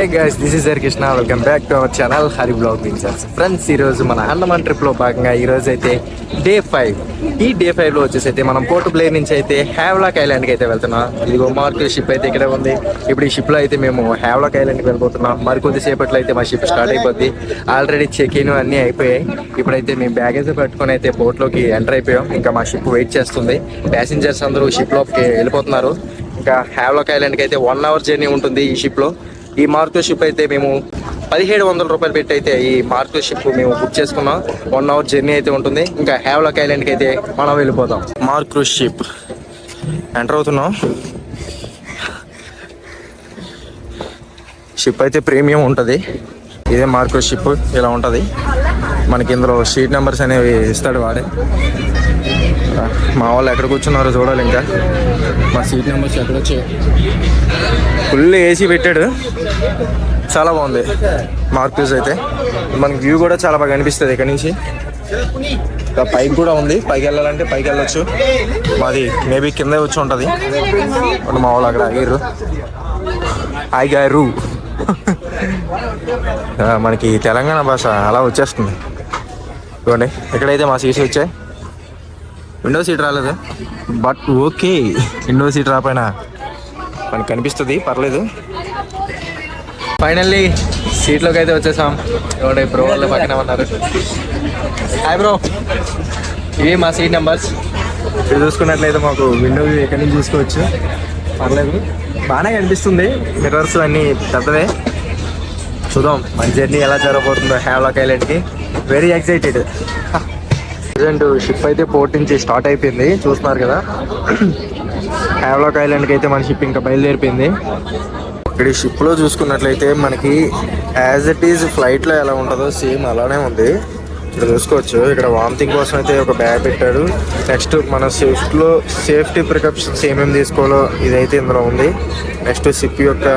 Hey guys this is Hari Krishna welcome back to our channel Hari blog బిన్సర్స్ friends ఈ రోజు మన అండమాన్ ట్రిప్లో భాగంగా ఈ రోజు అయితే డే ఫైవ్ ఈ డే ఫైవ్లో వచ్చేసి అయితే మనం పోర్ట్ ప్లే నుంచి అయితే హ్యావ్లాక్ ఐలాండ్కి అయితే వెళ్తున్నాం. ఇదిగో మార్కు షిప్ అయితే ఇక్కడే ఉంది. ఇప్పుడు ఈ షిప్లో అయితే మేము హ్యావ్లాక్ ఐలాండ్కి వెళ్ళిపోతున్నాం మరి కొద్దిసేపట్లో అయితే మా షిప్ స్టార్ట్ అయిపోద్ది. ఆల్రెడీ చెక్ ఇన్ అన్ని అయిపోయాయి. ఇప్పుడైతే మేము బ్యాగేజ్ పట్టుకొని అయితే పోర్ట్లోకి ఎంటర్ అయిపోయాం. ఇంకా మా షిప్ వెయిట్ చేస్తుంది. ప్యాసింజర్స్ అందరూ షిప్లోకి వెళ్ళిపోతున్నారు. ఇంకా హ్యావ్లాక్ ఐలాండ్కి అయితే వన్ అవర్ జర్నీ ఉంటుంది ఈ షిప్లో. ఈ మార్కో షిప్ అయితే మేము పదిహేడు వందల రూపాయలు పెట్టి అయితే ఈ మార్కో షిప్ మేము బుక్ చేసుకున్నాం. వన్ అవర్ జర్నీ అయితే ఉంటుంది. ఇంకా హ్యావ్లాక్ ఐలాండ్కి అయితే మనం వెళ్ళిపోతాం మార్క్రూ షిప్ ఎంటర్ అవుతున్నాం. షిప్ అయితే ప్రీమియం ఉంటుంది. ఇదే మార్కో షిప్ ఇలా ఉంటుంది. మనకి ఇందులో సీట్ నెంబర్స్ అనేవి ఇస్తాడు వాడే. మా వాళ్ళు ఎక్కడ కూర్చున్నారో చూడాలి ఇంకా. మా సీట్ నెంబర్స్ ఎక్కడొచ్చాయి ఫుల్ ఏసీ పెట్టాడు. చాలా బాగుంది. మార్క్యూస్ అయితే. మనకి వ్యూ కూడా చాలా బాగా అనిపిస్తుంది ఇక్కడ నుంచి. ఇంకా పైకి కూడా ఉంది. పైకి వెళ్ళాలంటే పైకి వెళ్ళొచ్చు. మాది మేబీ కింద వచ్చి ఉంటుంది. మా వాళ్ళు అక్కడ ఆగారు ఆగారు మనకి తెలంగాణ భాష అలా వచ్చేస్తుంది. చూడండి ఎక్కడైతే మా సీట్స్ వచ్చాయి? విండో సీట్ రాలేదు? బట్ ఓకే విండో సీట్ రాపోయినా మనకు కనిపిస్తుంది. పర్లేదు. ఫైనల్లీ సీట్లోకి అయితే వచ్చేసాం. చూడండి బ్రో వాళ్ళు పక్కన ఉన్నారు? హాయ్ బ్రో ఇవి మా సీట్ నెంబర్స్. ఇది చూసుకున్నట్లయితే మాకు విండో వ్యూ ఎక్కడి నుంచి చూసుకోవచ్చు పర్లేదు. బాగానే కనిపిస్తుంది. మిర్రర్స్ అన్నీ పెద్దవే. చూద్దాం. మన జర్నీ ఎలా జరగబోతుందో హ్యావ్లాక్ ఐలాండ్కి వెరీ ఎక్సైటెడ్ ప్రజెంట్ షిప్ అయితే పోర్ట్ నుంచి స్టార్ట్ అయిపోయింది. చూస్తున్నారు కదా. హ్యావ్లాక్ ఐలాండ్కి అయితే మన షిప్ ఇంకా బయలుదేరిపోయింది. ఇక్కడ ఈ షిప్లో చూసుకున్నట్లయితే మనకి యాజ్ ఇట్ ఈజ్ ఫ్లైట్లో ఎలా ఉంటుందో సేమ్ అలానే ఉంది. ఇక్కడ చూసుకోవచ్చు. ఇక్కడ వామిటింగ్ కోసం అయితే ఒక బ్యాగ్ పెట్టాడు. నెక్స్ట్ మన సేఫ్ట్లో సేఫ్టీ ప్రికాషన్స్ ఏమేమి తీసుకోవాలో ఇదైతే ఇందులో ఉంది. నెక్స్ట్ సిప్ యొక్క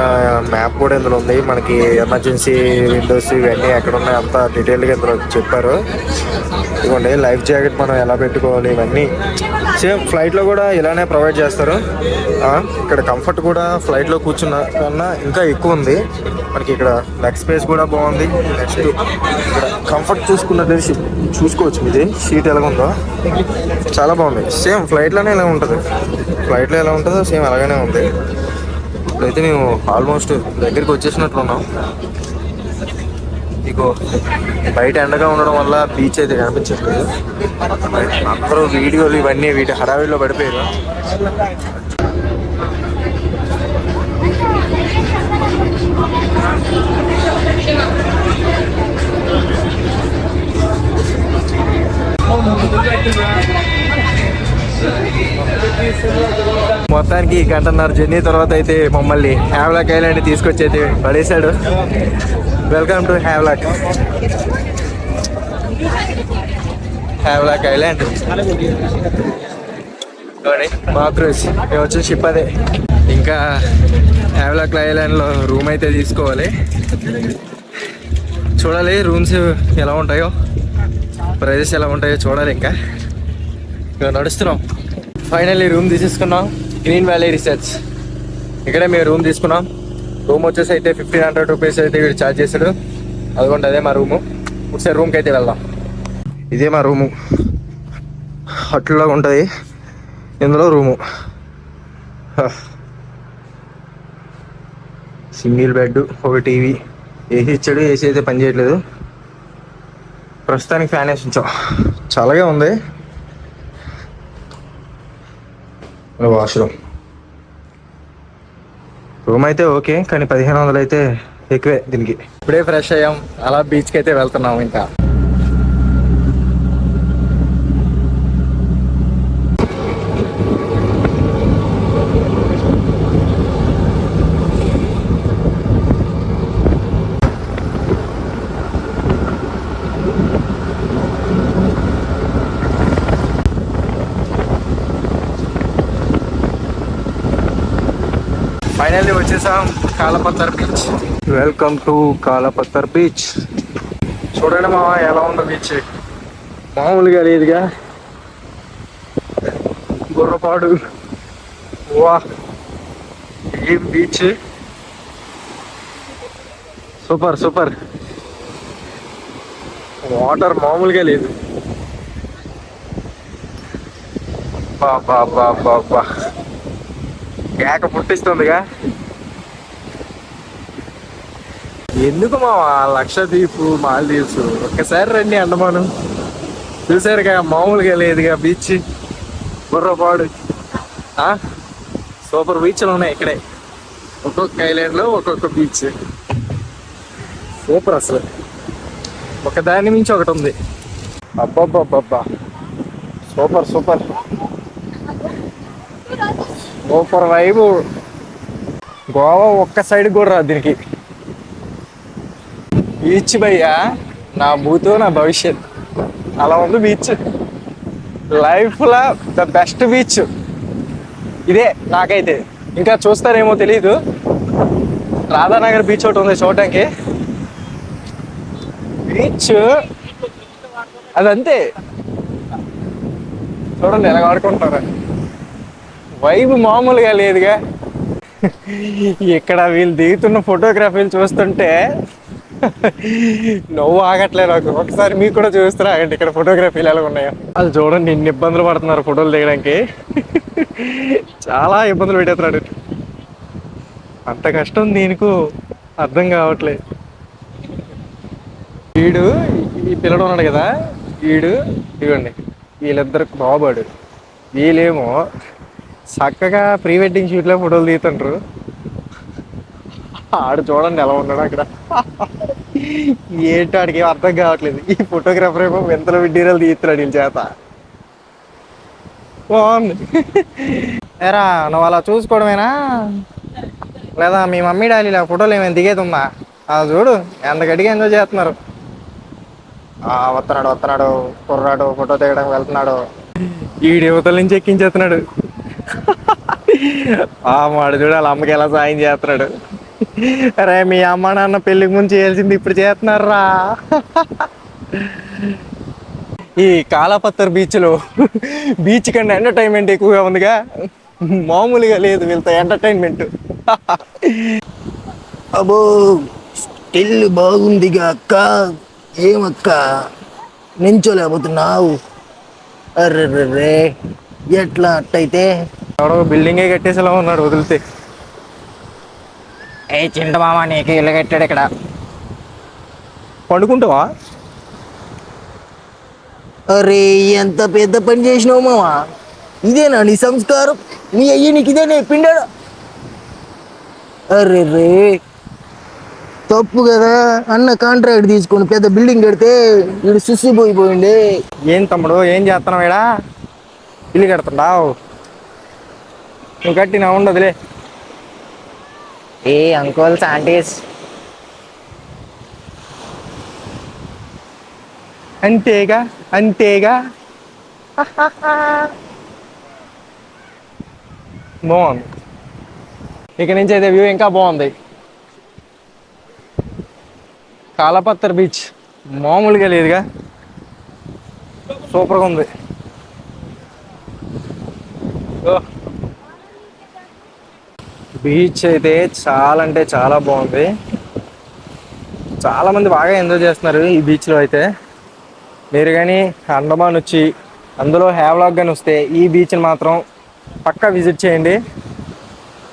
మ్యాప్ కూడా ఇందులో ఉంది. మనకి ఎమర్జెన్సీ విండోస్ ఇవన్నీ ఎక్కడ ఉన్నాయి అంత డీటెయిల్గా ఇందులో చెప్పారు. ఇదిగోండి లైఫ్ జాకెట్ మనం ఎలా పెట్టుకోవాలి ఇవన్నీ. సేమ్ ఫ్లైట్లో కూడా ఇలానే ప్రొవైడ్ చేస్తారు. ఇక్కడ కంఫర్ట్ కూడా ఫ్లైట్లో కూర్చున్న కన్నా ఇంకా ఎక్కువ ఉంది. మనకి ఇక్కడ లెగ్ స్పేస్ కూడా బాగుంది. నెక్స్ట్ ఇక్కడ కంఫర్ట్ చూసుకున్నట్లయితే చూసుకోవచ్చు ఇది. సీట్ ఎలా ఉందో. చాలా బాగుంది. సేమ్ ఫ్లైట్లోనే ఇలా ఉంటుంది. ఫ్లైట్లో ఎలా ఉంటుందో సేమ్ అలాగనే ఉంది. ఇప్పుడైతే మేము ఆల్మోస్ట్ దగ్గరికి వచ్చేసినట్లున్నాం మీకు బయట ఎండగా ఉండడం వల్ల బీచ్ అయితే కనిపించట్లేదు. అందరూ వీడియోలు ఇవన్నీ వీటి హడావిడిలో పడిపోయారు. మొత్తానికి గంటన్నర జర్నీ తర్వాత అయితే మమ్మల్ని హ్యావ్లాక్ ఐలాండ్ తీసుకొచ్చి అయితే పడేశాడు. Welcome to Havelock Havelock island చూడండి మా క్రూజ్ మేము వచ్చిన షిప్ అదే. ఇంకా హ్యావ్లాక్ ఐలాండ్లో రూమ్ అయితే తీసుకోవాలి. చూడాలి రూమ్స్ ఎలా ఉంటాయో. ప్రైజెస్ ఎలా ఉంటాయో చూడాలి ఇంకా. నడుస్తున్నాం. ఫైనల్లీ రూమ్ తీసేసుకున్నాం. గ్రీన్ వ్యాలీ రీసెర్చ్ ఇక్కడే మేము రూమ్ తీసుకున్నాం. రూమ్ వచ్చేసి అయితే ఫిఫ్టీన్ హండ్రెడ్ రూపీస్ అయితే వీడు ఛార్జ్ చేశాడు. అదిగోండి అదే మా రూము ఒకసారి రూమ్కి అయితే వెళ్దాం. ఇదే మా రూము అట్లా ఉంటుంది. ఇందులో రూము సింగిల్ బెడ్ ఒక టీవీ. ఏసీ ఇచ్చాడు ఏసీ అయితే పని చేయట్లేదు. ప్రస్తుతానికి ఫ్యాన్ వేసి ఉంచాం. చల్లగా ఉంది. వాష్రూమ్. రూమ్ అయితే ఓకే కానీ పదిహేను వందలు అయితే ఎక్కువే దీనికి. ఇప్పుడే ఫ్రెష్ అయ్యాం అలా బీచ్కి అయితే వెళ్తున్నాం ఇంకా ఫైనల్లీ వచ్చేసాం Kalapathar beach. Welcome to Kalapathar beach. చూడండి మామ ఎలా ఉందో బీచ్. మామూలుగా లేదుగా. గుర్రపాడు. వా ఏం బీచ్? Super super. వాటర్ మామూలుగా లేదు. బా బా బా బా బా కేక పుట్టిస్తుందిగా. ఎందుకు మా లక్షద్వీప్ మాల్దీవ్స్. ఒక్కసారి రండి అండమానం. చూసారుగా మామూలుగా లేదుగా బీచ్ బుర్రపాడు సూపర్ బీచ్లు ఉన్నాయి ఇక్కడే. ఒక్కొక్క ఐలాండ్లో ఒక్కొక్క బీచ్ సూపర్ అసలు. ఒక దాని మించి ఒకటి ఉంది. అబ్బబ్బబ్బబ్బా. Super super. Super vibe. Goa ఒక్క సైడ్ కూడా రాదు దీనికి. బీచ్ భయ్యా. నా భూతో నా భవిష్యత్. అలా ఉంది బీచ్. లైఫ్లో ద బెస్ట్ బీచ్. ఇదే నాకైతే. ఇంకా చూస్తారేమో తెలీదు. రాధానగర్ బీచ్ ఒకటి ఉంది చూడటానికి బీచ్. అదంతే. చూడండి ఎలా ఆడుకుంటున్నారు వైబ్ మామూలుగా లేదుగా. ఇక్కడ వీళ్ళు దిగుతున్న ఫోటోగ్రఫీలు చూస్తుంటే నవ్వు ఆగట్లే నాకు. ఒకసారి మీకు కూడా చూస్తారా ఆగండి ఇక్కడ ఫోటోగ్రఫీలు ఎలా ఉన్నాయో? అది చూడండి ఎన్ని ఇబ్బందులు పడుతున్నారు ఫోటోలు దిగడానికి. చాలా ఇబ్బందులు పెట్టేస్తున్నాడు. అంత కష్టం దీనికి అర్థం కావట్లేదు వీడు ఈ పిల్లడు ఉన్నాడు కదా వీడు ఇవ్వండి వీళ్ళిద్దరు బాబాడు వీళ్ళేమో చక్కగా ప్రీ వెడ్డింగ్ షూట్లో ఫోటోలు తీస్తుంటారు ఆడు చూడండి ఎలా ఉన్నాడు అక్కడ. ఏంటో ఆడికి అర్థం కావట్లేదు. ఈ ఫోటోగ్రాఫర్ ఏమో వింతల విడ్డీరాలు తీస్తున్నాడు వీళ్ళ చేత. బాగుంది. ఎరా నువ్వు అలా చూసుకోవడమేనా? లేదా మీ మమ్మీ డాడీ ఇలా ఫోటోలు ఏమైనా దిగేది ఉందా? అది చూడు ఎంత గడిగా ఎంజాయ్ చేస్తున్నారు. ఆ, వస్తున్నాడు వస్తున్నాడు కుర్రాడు ఫోటో దిగడం వెళ్తున్నాడు. ఈ యువతల నుంచి ఎక్కించేస్తున్నాడు. ఆ మాడు చూడు వాళ్ళ అమ్మకి ఎలా సాయం చేస్తున్నాడు. అరే మీ అమ్మ నాన్న పెళ్ళికి ముందు చేయాల్సింది ఇప్పుడు చేస్తున్నారా? ఈ కాలాపత్తర్ బీచ్లో బీచ్ కన్నా ఎంటర్టైన్మెంట్ ఎక్కువగా ఉందిగా. మామూలుగా లేదు వీళ్ళతో ఎంటర్టైన్మెంట్ అబ్బో స్టిల్ బాగుందిగా అక్క. ఏమక్క? నించోలేకపోతున్నావు. అర్రెర్రే ఎట్లా అట్టయితే? ఎవడో బిల్డింగే కట్టేసేలా ఉన్నాడు వదిలితే. ఏ చింత మామ నీకు ఇల్లు కట్టాడు ఇక్కడ. పండుకుంటావా? అరే ఎంత పెద్ద పని చేసినావు మామ. ఇదేనా నీ సంస్కారం? నీ అయ్యి నీకు ఇదే నేర్పిండాడు. అరే రే తప్పు కదా. అన్న కాంట్రాక్ట్ తీసుకొని పెద్ద బిల్డింగ్ కడితే వీడు సుసిపోయిపోయిండే ఏం తమ్ముడు ఏం చేస్తున్నావు ఈడ? ఇల్లు కడుతుండావు నువ్వు కట్టినా ఉండదులే. ఏ అంకుల్స్ ఆంటీస్ అంతేగా అంతేగా. బాగుంది. ఇక నుంచి అయితే వ్యూ ఇంకా బాగుంది. కాలపత్తర్ బీచ్ మామూలుగా లేదుగా. సూపర్గా ఉంది. ఓ. బీచ్ అయితే చాలా అంటే చాలా బాగుంది. చాలా మంది బాగా ఎంజాయ్ చేస్తున్నారు ఈ బీచ్లో అయితే. మీరు కానీ అండమాన్ వచ్చి అందులో హ్యావ్లాగ్ కానీ వస్తే ఈ బీచ్ని మాత్రం పక్కా విజిట్ చేయండి.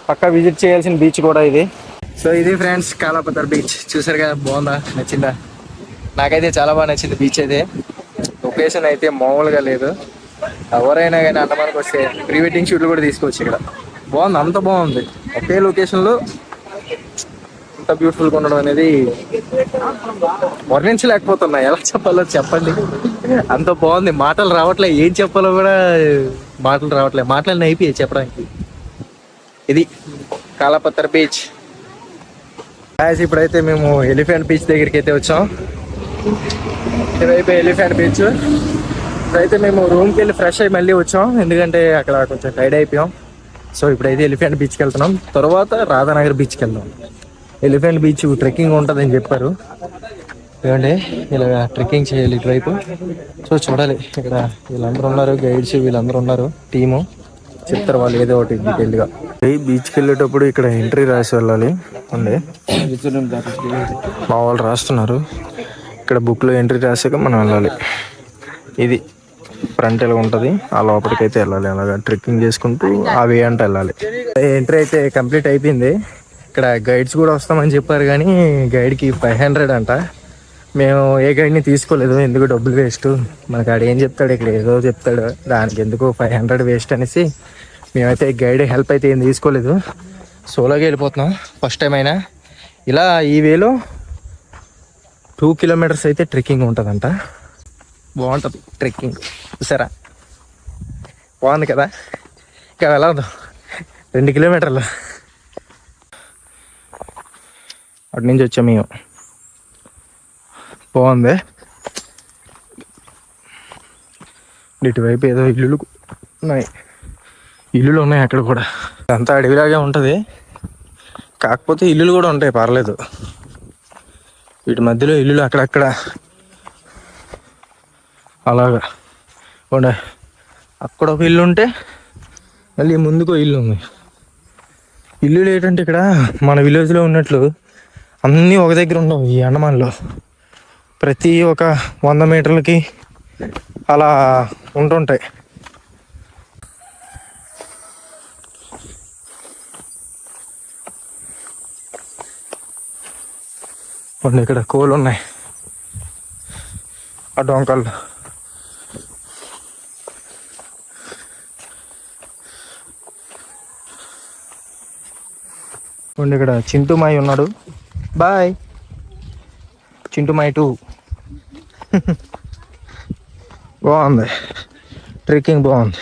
పక్కా విజిట్ చేయాల్సిన బీచ్ కూడా ఇది. సో ఇది ఫ్రెండ్స్ కాలాపతర్ బీచ్. చూసారు కదా బాగుందా? నచ్చిందా? నాకైతే చాలా బాగా నచ్చింది బీచ్ అయితే. లొకేషన్ అయితే మామూలుగా లేదు. ఎవరైనా కానీ అండమానికి వస్తే ప్రీ వెడ్డింగ్ షూట్లు కూడా తీసుకోవచ్చు ఇక్కడ. బాగుంది అంత బాగుంది. ఒకే లొకేషన్లో ఇంత బ్యూటిఫుల్గా ఉండడం అనేది వర్ణించలేకపోతున్నా. ఎలా చెప్పాలో చెప్పండి. అంత బాగుంది. మాటలు రావట్లే. ఏం చెప్పాలో కూడా మాటలు రావట్లే. మాటలన్నీ అయిపోయాయి చెప్పడానికి. ఇది కాలాపత్తర్ బీచ్. యాజ్ ఇప్పుడైతే మేము ఎలిఫెంట్ బీచ్ దగ్గరికి అయితే వచ్చాం. ఇవైపు ఎలిఫెంట్ బీచ్. ఇప్పుడైతే మేము రూమ్కి వెళ్ళి ఫ్రెష్ అయ్యి మళ్ళీ వచ్చాం. ఎందుకంటే అక్కడ కొంచెం టైడ్ అయిపోయాం. సో ఇప్పుడైతే ఎలిఫెంట్ బీచ్కి వెళ్తున్నాం. తర్వాత రాధానగర్ బీచ్కి వెళ్దాం. ఎలిఫెంట్ బీచ్ ట్రెక్కింగ్ ఉంటుందని చెప్పారు. ఏమండి? ఇలా ట్రెక్కింగ్ చేయాలి ఇటువైపు. సో చూడాలి. ఇక్కడ వీళ్ళందరూ ఉన్నారు గైడ్స్ వీళ్ళందరూ ఉన్నారు టీము. చెప్తారు వాళ్ళు ఏదో ఒకటి డీటెయిల్గా బీచ్కి వెళ్ళేటప్పుడు ఇక్కడ ఎంట్రీ రాసి వెళ్ళాలి. ఉంది మా వాళ్ళు రాస్తున్నారు. ఇక్కడ బుక్లో ఎంట్రీ రాసాక మనం వెళ్ళాలి. ఇది. ఫ్రంట్ ఎలా ఉంటుంది ఆ లోపలికి అయితే వెళ్ళాలి. అలాగా ట్రెక్కింగ్ చేసుకుంటూ ఆ వే అంటే వెళ్ళాలి. ఎంట్రీ అయితే కంప్లీట్ అయిపోయింది. ఇక్కడ గైడ్స్ కూడా వస్తామని చెప్పారు కానీ గైడ్కి ఫైవ్ హండ్రెడ్ అంట. మేము ఏ గైడ్ని తీసుకోలేదు ఎందుకు డబ్బులు వేస్ట్? మనకి ఆడు ఏం చెప్తాడు ఇక్కడ ఏదో చెప్తాడు. దానికి ఎందుకు ఫైవ్ హండ్రెడ్ వేస్ట్ అనేసి మేమైతే గైడ్ హెల్ప్ అయితే ఏం తీసుకోలేదు. సోలోగా వెళ్ళిపోతున్నాం ఫస్ట్ టైం అయినా. ఇలా ఈ వేలో టూ కిలోమీటర్స్ అయితే ట్రెక్కింగ్ ఉంటుందంట. బాగుంటుంది ట్రెక్కింగ్. చూసారా? బాగుంది కదా? ఇంకా వెళ్ళదు రెండు కిలోమీటర్లు. అటు నుంచి వచ్చాం మేము. బాగుంది. ఇటువైపు ఏదో ఇల్లులు ఉన్నాయి. ఇల్లులు ఉన్నాయి అక్కడ కూడా. అంతా అడవిలాగే ఉంటుంది. కాకపోతే ఇల్లులు కూడా ఉంటాయి పర్లేదు. వీటి మధ్యలో ఇల్లులు అక్కడక్కడ అలాగా. ఉండే అక్కడ ఒక ఇల్లు ఉంటే మళ్ళీ ముందుకు ఇల్లు ఉంది. ఇల్లు ఏంటంటే ఇక్కడ మన విలేజ్లో ఉన్నట్లు అన్నీ ఒక దగ్గర ఉండవు ఈ అండమాన్లో. ప్రతి ఒక వంద మీటర్లకి అలా ఉంటుంటాయి. ఇక్కడ కోళ్ళు ఉన్నాయి. ఆ డొంకల్లో ఉండి ఇక్కడ. చింటుమాయి ఉన్నాడు. బాయ్. చింటుమాయి టూ. బాగుంది. ట్రెక్కింగ్ బాగుంది.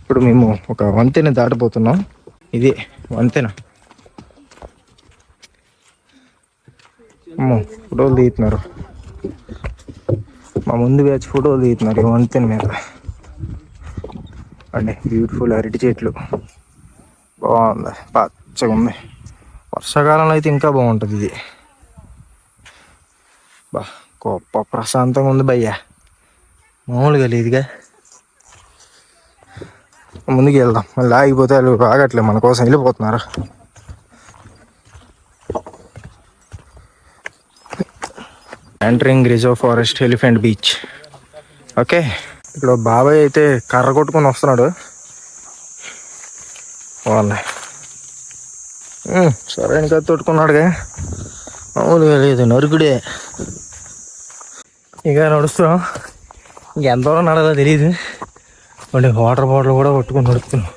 ఇప్పుడు మేము ఒక వంతెన దాటిపోతున్నాం ఇది వంతెన. అమ్మో ఫోటోలు తీస్తున్నారు మా ముందు బ్యాచ్ ఫోటోలు తీస్తున్నారు ఈ వంతెన మీద. అంటే బ్యూటిఫుల్ అరటి చెట్లు. బాగుంది. పచ్చగా ఉంది వర్షాకాలంలో అయితే ఇంకా బాగుంటుంది ఇది. బా గొప్ప ప్రశాంతంగా ఉంది భయ్యా. మామూలుగా లేదుగా. ముందుకు వెళ్దాం. మళ్ళీ ఆగిపోతే వాళ్ళు ఆగట్లే మన కోసం వెళ్ళిపోతున్నారు. Entering reserve forest elephant beach okay ఇక్కడ బాబాయ్ అయితే కర్ర కొట్టుకొని వస్తున్నాడు. బాగున్నాయి సరే ఇంకా తొట్టుకున్నాడుగా. మామూలుగా లేదు నరుకుడే. ఇక నడుస్తున్నాం. ఇంకెంత దూరం నడదో తెలియదు మళ్ళీ వాటర్ బాటిల్ కూడా పట్టుకొని నడుపుతున్నాం.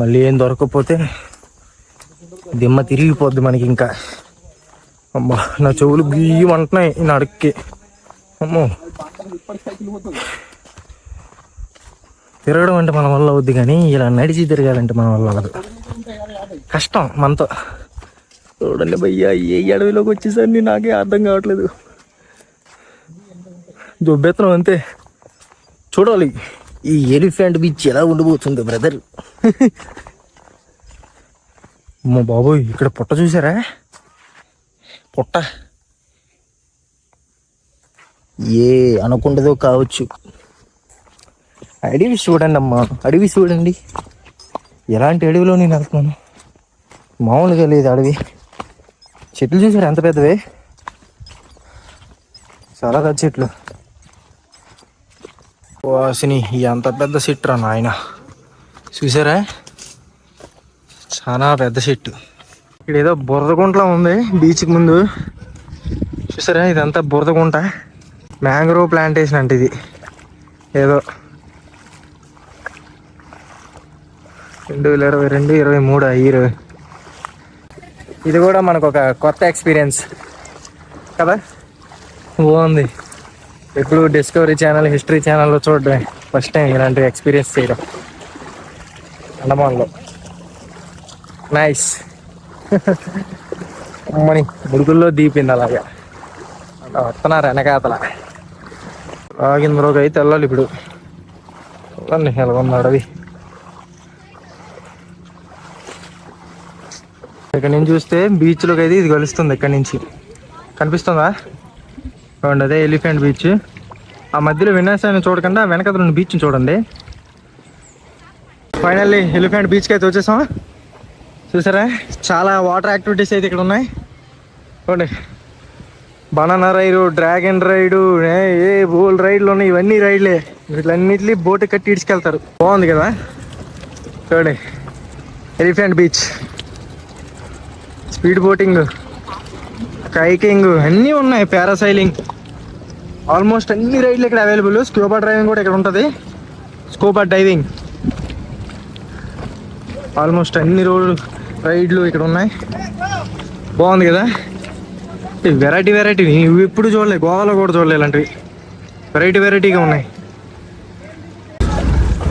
మళ్ళీ ఏం దొరకకపోతే దిమ్మ తిరిగిపోద్ది మనకి ఇంకా. అమ్మా నా చెవులు గీయమంటున్నాయి నడుక్కి. అమ్మో. తిరగడం అంటే మన వల్ల అవుద్ది కానీ ఇలా నడిచి తిరగాలంటే మన వల్ల అవ్వదు. కష్టం మనతో. చూడండి భయ్యా ఏ అడవిలోకి వచ్చేసరికి నాకే అర్థం కావట్లేదు. దుబ్బెత్తనం అంతే. చూడాలి. ఈ ఎలిఫెంట్ బీచ్ ఎలా ఉండిపోతుంది బ్రదర్. అమ్మో బాబోయ్ ఇక్కడ పుట్ట చూసారా? పుట్ట. ఏ అనుకుండదో కావచ్చు. అడవి చూడండి అమ్మా అడవి చూడండి. ఎలాంటి అడవిలో నేను వెళ్తున్నాను? మామూలుగా లేదు అడవి. చెట్లు చూసారు? ఎంత పెద్దవే? చాలా పెద్ద చెట్లు. వాసిని ఎంత పెద్ద చెట్టు రా నాయన. చూసారా? చాలా పెద్ద చెట్టు. ఇక్కడ ఏదో బురదగుంటలా ఉంది బీచ్కి ముందు. చూసారా? ఇదంతా బురదగుంట మ్యాంగ్రోవ్ ప్లాంటేషన్ అంటే ఇది. ఏదో రెండు వేల ఇరవై రెండు ఇరవై మూడు ఇరవై ఇది కూడా మనకు ఒక కొత్త ఎక్స్పీరియన్స్. కదా? బాగుంది. ఎప్పుడు డిస్కవరీ ఛానల్ హిస్టరీ ఛానల్లో చూడడమే. ఫస్ట్ టైం ఇలాంటి ఎక్స్పీరియన్స్ చేయడం. అండమాన్లో. నైస్. అమ్మని ముడుగుల్లో దీపింది అలాగా. అలా వస్తున్నారు వెనకాతల. ఆగింది మరొక అయితే వెళ్ళాలి ఇప్పుడు ఎలా ఉన్నాడు అవి. ఇక్కడ నుంచి చూస్తే బీచ్లోకి అయితే ఇది కలుస్తుంది ఇక్కడ నుంచి. కనిపిస్తుందా? చూడండి అదే ఎలిఫెంట్ బీచ్ ఆ మధ్యలో వినాశాన్ని చూడకుండా వెనక రెండు బీచ్ని చూడండి. ఫైనల్లీ ఎలిఫెంట్ బీచ్కి అయితే వచ్చేసాం చూసారా? చాలా వాటర్ యాక్టివిటీస్ అయితే ఇక్కడ ఉన్నాయి. చూడండి. బనానా రైడు డ్రాగన్ రైడు ఏ బోల్ రైడ్లు ఉన్నాయి. ఇవన్నీ రైడ్లే. వీటిలన్నింటినీ బోటు కట్టి ఇడ్చుకెళ్తారు బాగుంది కదా? చూడండి. Elephant beach speed boating kayaking అన్నీ ఉన్నాయి పారాసైలింగ్. ఆల్మోస్ట్ అన్ని రైడ్లు ఇక్కడ అవైలబుల్. స్కూబా డ్రైవింగ్ కూడా ఇక్కడ ఉంటుంది. Scuba diving. ఆల్మోస్ట్ అన్ని రోడ్ రైడ్లు ఇక్కడ ఉన్నాయి. బాగుంది కదా? వెరైటీ వెరైటీ ఇవి ఎప్పుడు చూడలే గోవాలో కూడా చూడలే ఇలాంటివి. వెరైటీ వెరైటీగా ఉన్నాయి.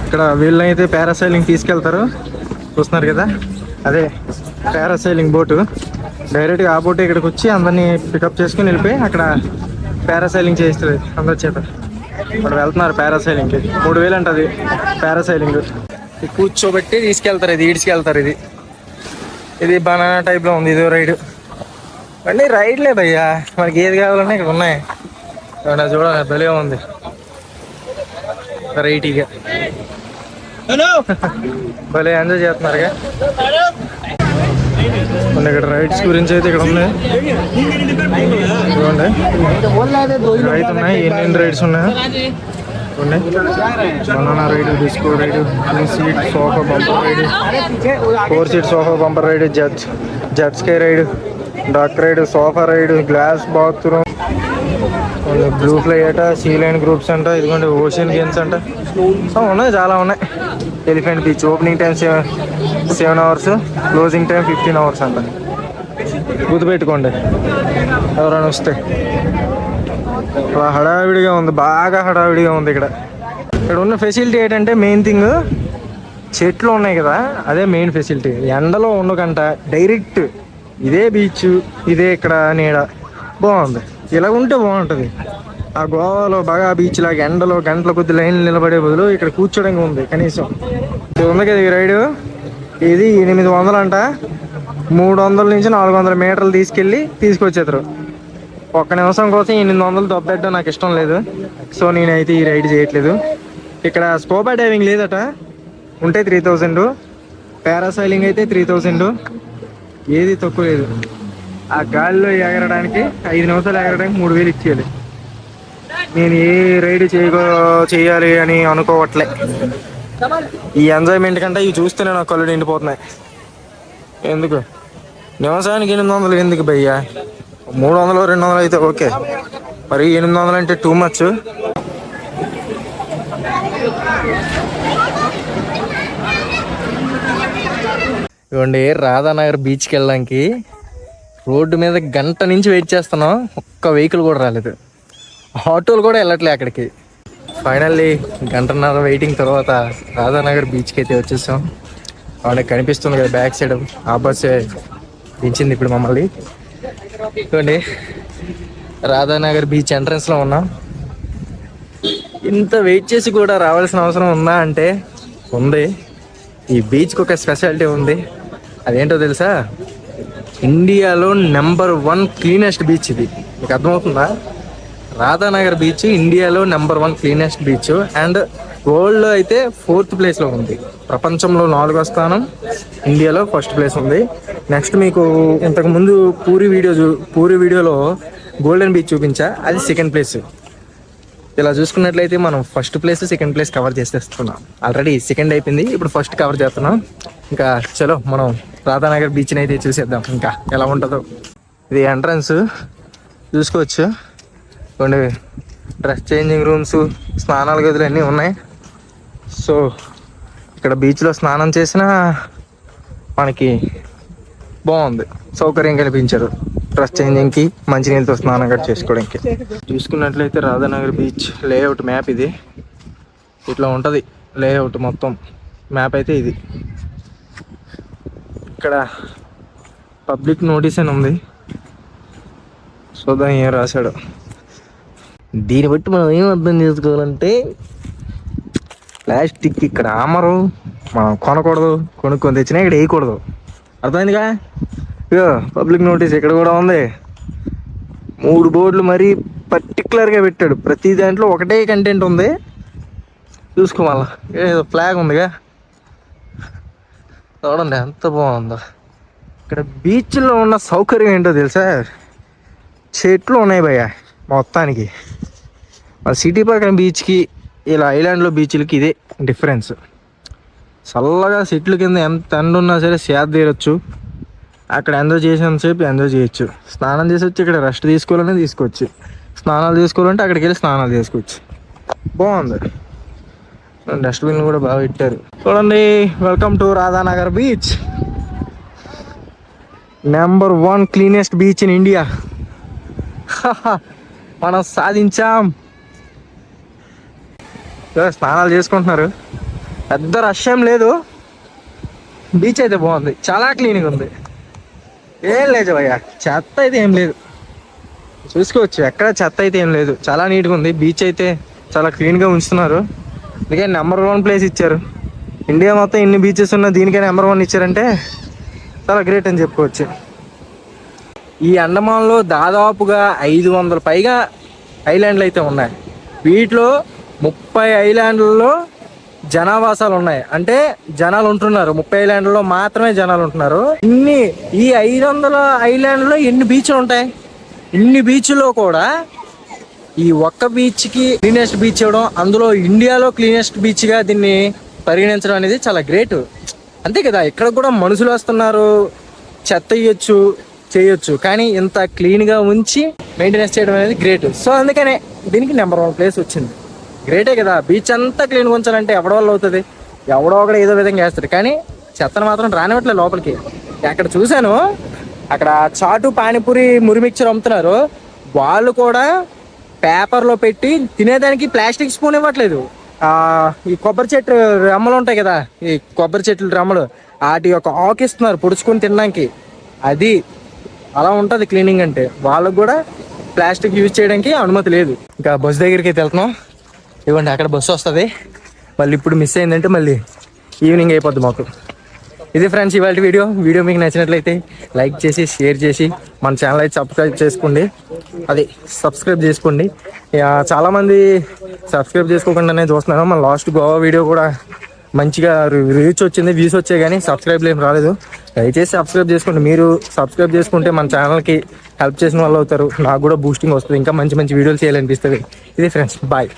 ఇక్కడ వీళ్ళైతే పారాసైలింగ్ తీసుకెళ్తారు. చూస్తున్నారు కదా? అదే పారాసైలింగ్ బోటు డైరెక్ట్గా ఆ బోటు ఇక్కడికి వచ్చి అందరినీ పికప్ చేసుకుని వెళ్ళిపోయి అక్కడ పారాసైలింగ్ చేయిస్తుంది అందరి చేత. ఇప్పుడు వెళ్తున్నారు పారాసైలింగ్కి మూడు వేలు అంటది పారాసైలింగ్ కూర్చోబెట్టి తీసుకెళ్తారు ఇది ఈడ్చుకెళ్తారు ఇది. ఇది బనానా టైప్లో ఉంది ఇది రైడ్ మళ్ళీ రైడ్లే భయ్యా. మనకి ఏది కావాలన్నా ఇక్కడ ఉన్నాయి. ఏమన్నా చూడ భలే ఉంది. వెరైటీగా భలే ఎంజాయ్ చేస్తున్నారుగా. మళ్ళీ ఇక్కడ రైడ్స్ గురించి అయితే ఇక్కడ ఉన్నాయి. చూడండి. రైతు ఉన్నాయి ఎన్ని రైడ్స్ ఉన్నాయి. ఉన్నాయి banana ride disco ride two seat sofa bumper ride four seat sofa bumper ride judge Z sky ride duck ride sofa ride glass bathroom blue fly అట సీ లైన్ గ్రూప్స్ అంట ఇదిగోండి ఓషన్ గేమ్స్ అంట. So ఉన్నాయి చాలా ఉన్నాయి. Elephant beach opening time seven seven hours closing time fifteen hours అంట. గుర్తుపెట్టుకోండి. ఎవరైనా వస్తే. అలా హడావిడిగా ఉంది. బాగా హడావిడిగా ఉంది ఇక్కడ. ఇక్కడ ఉన్న ఫెసిలిటీ ఏంటంటే మెయిన్ థింగ్ చెట్లు ఉన్నాయి కదా. అదే మెయిన్ ఫెసిలిటీ ఎండలో ఉండకంట. డైరెక్ట్ ఇదే బీచ్ ఇదే ఇక్కడ నీడ. బాగుంది. ఇలా ఉంటే బాగుంటుంది. ఆ గోవాలో బాగా బీచ్ లాగా ఎండలో గంటల కొద్ది లైన్లు నిలబడే బదులు ఇక్కడ కూర్చోడానికి ఉంది కనీసం. ఇది ఉంది కదా ఈ రైడు? ఇది ఎనిమిది వందలు అంట. మూడు వందల నుంచి నాలుగు వందల మీటర్లు తీసుకెళ్ళి తీసుకొచ్చేద్దరు ఒక్క నిమిషం కోసం ఎనిమిది వందలు దొబ్బెట్టడం నాకు ఇష్టం లేదు. సో నేనైతే ఈ రైడ్ చేయట్లేదు. ఇక్కడ స్కోబా డైవింగ్ లేదట. ఉంటే త్రీ థౌజండ్ పారాసైలింగ్ అయితే త్రీ థౌజండ్ ఏది తక్కువ లేదు. ఆ గాలిలో ఎగరడానికి ఐదు నిమిషాలు ఎగరడానికి మూడు వేలు ఇచ్చేయాలి. నేను ఏ రైడ్ చేయగో చేయాలి అని అనుకోవట్లే. ఈ ఎంజాయ్మెంట్ కంటే ఇవి చూస్తేనే నాకు కళ్ళు నిండిపోతున్నాయి. ఎందుకు? నివసానికి ఎనిమిది వందలు ఎందుకు భయ్యా? మూడు వందలు రెండు వందలు అయితే ఓకే. మరి ఎనిమిది వందలు అంటే టూ మచ్ ఇవ్వండి రాధానగర్ బీచ్కి వెళ్ళడానికి రోడ్డు మీద గంట నుంచి వెయిట్ చేస్తున్నాం. ఒక్క వెహికల్ కూడా రాలేదు. ఆటోలు కూడా వెళ్ళట్లే అక్కడికి. ఫైనల్లీ గంటన్నర వెయిటింగ్ తర్వాత రాధానగర్ బీచ్కి అయితే వచ్చేసాం. వాళ్ళకి కనిపిస్తుంది కదా బ్యాక్ సైడ్ ఆ బస్సే దించింది ఇప్పుడు మమ్మల్ని. చూడండి రాధానగర్ బీచ్ ఎంట్రన్స్లో ఉన్నాం. ఇంత వెయిట్ చేసి కూడా రావాల్సిన అవసరం ఉందా అంటే ఉంది. ఈ బీచ్కి ఒక స్పెషాలిటీ ఉంది. అదేంటో తెలుసా? ఇండియాలో నెంబర్ వన్ క్లీనెస్ట్ బీచ్ ఇది. మీకు అర్థమవుతుందా? రాధానగర్ బీచ్ ఇండియాలో number one cleanest beach and వరల్డ్లో అయితే ఫోర్త్ ప్లేస్లో ఉంది. ప్రపంచంలో నాలుగో స్థానం ఇండియాలో ఫస్ట్ ప్లేస్ ఉంది. నెక్స్ట్ మీకు ఇంతకు ముందు పూరి వీడియో చూ- పూరి వీడియోలో గోల్డెన్ బీచ్ చూపించా అది సెకండ్ ప్లేస్ ఇలా చూసుకున్నట్లయితే మనం first place second place cover చేసేస్తున్నాం. ఆల్రెడీ సెకండ్ అయిపోయింది ఇప్పుడు ఫస్ట్ కవర్ చేస్తున్నాం. ఇంకా చలో మనం రాధానగర్ బీచ్ని అయితే చూసేద్దాం. ఇంకా ఎలా ఉంటుందో. ఇది ఎంట్రన్స్ చూసుకోవచ్చు. కొన్ని డ్రెస్ చేంజింగ్ రూమ్స్ స్నానాల గదులు అన్నీ ఉన్నాయి. సో ఇక్కడ బీచ్లో స్నానం చేసినా మనకి బాగుంది. సౌకర్యం కల్పించారు. డ్రెస్ చేంజింగ్కి మంచినీళ్ళతో స్నానం కట్ చేసుకోవడానికి. చూసుకున్నట్లయితే రాధానగర్ బీచ్ లేఅవుట్ మ్యాప్ ఇది. ఇట్లా ఉంటుంది లేఅవుట్ మొత్తం. మ్యాప్ అయితే ఇది. ఇక్కడ పబ్లిక్ నోటీస్ అని ఉంది. చూద్దాం ఏం రాశాడు. దీన్ని బట్టి మనం ఏం అర్థం చేసుకోవాలంటే ప్లాస్టిక్ ఇక్కడ ఆమరు మనం కొనకూడదు కొనుక్కొని తెచ్చినా ఇక్కడ వేయకూడదు. అర్థమైందిగా? ఇగో పబ్లిక్ నోటీస్ ఇక్కడ కూడా ఉంది. మూడు బోర్డులు మరీ పర్టికులర్గా పెట్టాడు. ప్రతి దాంట్లో ఒకటే కంటెంట్ ఉంది. చూసుకో ఏదో ఫ్లాగ్ ఉందిగా. చూడండి ఎంత బాగుందో. ఇక్కడ బీచ్లో ఉన్న సౌకర్యం ఏంటో తెలుసా? చెట్లు ఉన్నాయి భయ్య మొత్తానికి. సిటీ పక్కన బీచ్కి ఇలా ఐలాండ్లో బీచ్లకి ఇదే డిఫరెన్స్ చల్లగా చెట్ల కింద ఎంత ఎండ ఉన్నా సరే సేద తీరొచ్చు. అక్కడ ఎంజాయ్ చేసేంతసేపు ఎంజాయ్ చేయొచ్చు. స్నానం చేసి వచ్చి ఇక్కడ రెస్ట్ తీసుకోవాలని తీసుకోవచ్చు. స్నానాలు తీసుకోవాలంటే అక్కడికి వెళ్ళి స్నానాలు చేసుకోవచ్చు. బాగుంది. డస్ట్బిన్ కూడా బాగా పెట్టారు. చూడండి welcome to Radhanagar beach number one cleanest beach in India మనం సాధించాం. స్నానాలు చేసుకుంటున్నారు. పెద్ద రష్ ఏం లేదు. బీచ్ అయితే బాగుంది. చాలా క్లీన్గా ఉంది. ఏం లేదు భయ్య. చెత్త అయితే ఏం లేదు. చూసుకోవచ్చు. ఎక్కడ చెత్త అయితే ఏం లేదు. చాలా నీట్గా ఉంది. బీచ్ అయితే చాలా క్లీన్గా ఉంచుతున్నారు. అందుకే నెంబర్ వన్ ప్లేస్ ఇచ్చారు. ఇండియా మొత్తం ఇన్ని బీచెస్ ఉన్నా దీనికే నెంబర్ వన్ ఇచ్చారంటే చాలా గ్రేట్ అని చెప్పుకోవచ్చు. ఈ అండమాన్లో దాదాపుగా ఐదు వందల పైగా ఐలాండ్లు అయితే ఉన్నాయి. వీటిలో ముప్పై ఐలాండ్లలో జనావాసాలు ఉన్నాయి అంటే జనాలు ఉంటున్నారు ముప్పై ఐలాండ్లలో మాత్రమే జనాలు ఉంటున్నారు ఇన్ని ఈ ఐదు వందల ఐలాండ్లో ఎన్ని బీచ్లు ఉంటాయి ఇన్ని బీచ్లో కూడా ఈ ఒక్క బీచ్కి క్లీనెస్ట్ బీచ్ ఇవ్వడం అందులో ఇండియాలో క్లీనెస్ట్ బీచ్గా దీన్ని పరిగణించడం అనేది చాలా గ్రేట్. అంతే కదా ఇక్కడ కూడా మనుషులు వస్తున్నారు చెత్త ఇవ్వచ్చు చేయొచ్చు. కానీ ఇంత క్లీన్గా ఉంచి మెయింటెనెన్స్ చేయడం అనేది గ్రేట్. సో అందుకనే దీనికి నెంబర్ వన్ ప్లేస్ వచ్చింది. గ్రేటే కదా. బీచ్ అంతా క్లీన్గా ఉంచాలంటే ఎవడో వాళ్ళు అవుతుంది. ఎవడో ఒకడు ఏదో విధంగా వేస్తాడు. కానీ చెత్తను మాత్రం రానివ్వట్లేదు లోపలికి. అక్కడ చూశాను అక్కడ చాటు పానీపూరి మురిమిక్చర్ అమ్ముతున్నారు. వాళ్ళు కూడా పేపర్లో పెట్టి తినేదానికి ప్లాస్టిక్ స్పూన్ ఇవ్వట్లేదు. ఈ కొబ్బరి చెట్టు రెమ్మలు ఉంటాయి కదా ఈ కొబ్బరి చెట్లు రెమ్మలు వాటి యొక్క ఆకిస్తున్నారు పొడుచుకొని తినడానికి. అది అలా ఉంటుంది క్లీనింగ్ అంటే. వాళ్ళకు కూడా ప్లాస్టిక్ యూజ్ చేయడానికి అనుమతి లేదు. ఇంకా బస్ దగ్గరికి అయితే వెళ్తున్నాం. ఇవ్వండి అక్కడ బస్సు వస్తుంది. మళ్ళీ ఇప్పుడు మిస్ అయిందంటే మళ్ళీ ఈవినింగ్ అయిపోద్ది మాకు. ఇది ఫ్రెండ్స్ ఇవాళ వీడియో వీడియో మీకు నచ్చినట్లయితే లైక్ చేసి షేర్ చేసి మన ఛానల్ అయితే సబ్స్క్రైబ్ చేసుకోండి. అది సబ్స్క్రైబ్ చేసుకోండి. ఇక చాలామంది సబ్స్క్రైబ్ చేసుకోకుండానే చూస్తున్నాను మన లాస్ట్ గోవా వీడియో కూడా మంచిగా రీచ్ వచ్చింది వ్యూస్ వచ్చాయి కానీ సబ్స్క్రైబ్లు ఏం రాలేదు. దయచేసి సబ్స్క్రైబ్ చేసుకోండి. మీరు సబ్స్క్రైబ్ చేసుకుంటే మన ఛానల్కి హెల్ప్ చేసిన వాళ్ళు అవుతారు. నాకు కూడా బూస్టింగ్ వస్తుంది. ఇంకా మంచి మంచి వీడియోలు చేయాలనిపిస్తుంది. ఇది ఫ్రెండ్స్ బాయ్